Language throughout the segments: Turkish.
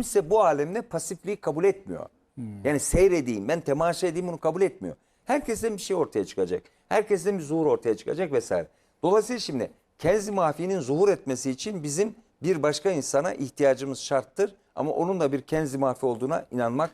kimse bu alemde pasifliği kabul etmiyor. Yani seyredeyim, ben temaşa edeyim bunu kabul etmiyor. Herkesten bir şey ortaya çıkacak. Herkesten bir zuhur ortaya çıkacak vesaire. Dolayısıyla şimdi Kenzi Mahfi'nin zuhur etmesi için bizim bir başka insana ihtiyacımız şarttır. Ama onun da bir Kenzi Mahfi olduğuna inanmak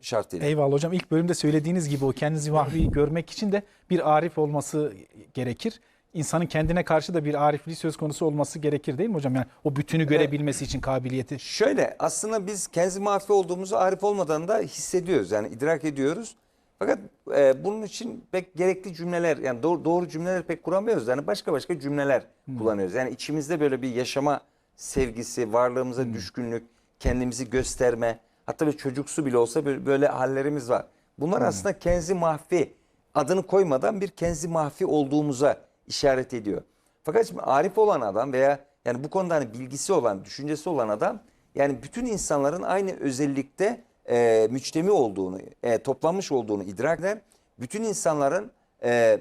şartıyla. Eyvallah hocam. İlk bölümde söylediğiniz gibi o kendinizi vahvi görmek için de bir arif olması gerekir. İnsanın kendine karşı da bir arifliği söz konusu olması gerekir değil mi hocam? Yani o bütünü görebilmesi için kabiliyeti. Şöyle aslında biz Kenzi Mahfi olduğumuzu arif olmadan da hissediyoruz. Yani idrak ediyoruz. Fakat e, bunun için pek gerekli cümleler yani doğru, doğru cümleler pek kuramıyoruz. Yani başka başka cümleler kullanıyoruz. Yani içimizde böyle bir yaşama sevgisi, varlığımıza düşkünlük, kendimizi gösterme, hatta bir çocuksu bile olsa böyle, böyle hallerimiz var. Bunlar aslında Kenzi Mahfi adını koymadan bir Kenzi Mahfi olduğumuza işaret ediyor. Fakat şimdi arif olan adam veya yani bu konuda hani bilgisi olan, düşüncesi olan adam yani bütün insanların aynı özellikte e, müçtemi olduğunu, e, toplanmış olduğunu idrak eder. Bütün insanların e,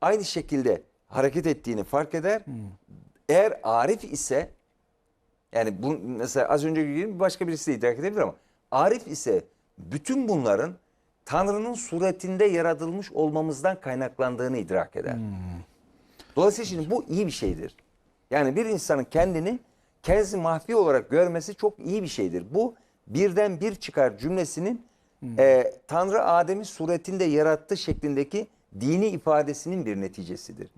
aynı şekilde hareket ettiğini fark eder. Eğer arif ise yani bu mesela az önce gibi başka birisi de idrak edebilir ama arif ise bütün bunların Tanrı'nın suretinde yaratılmış olmamızdan kaynaklandığını idrak eder. Dolayısıyla şimdi bu iyi bir şeydir. Yani bir insanın kendini kenzi mahfi olarak görmesi çok iyi bir şeydir. Bu birden bir çıkar cümlesinin e, Tanrı Adem'i suretinde yarattığı şeklindeki dini ifadesinin bir neticesidir.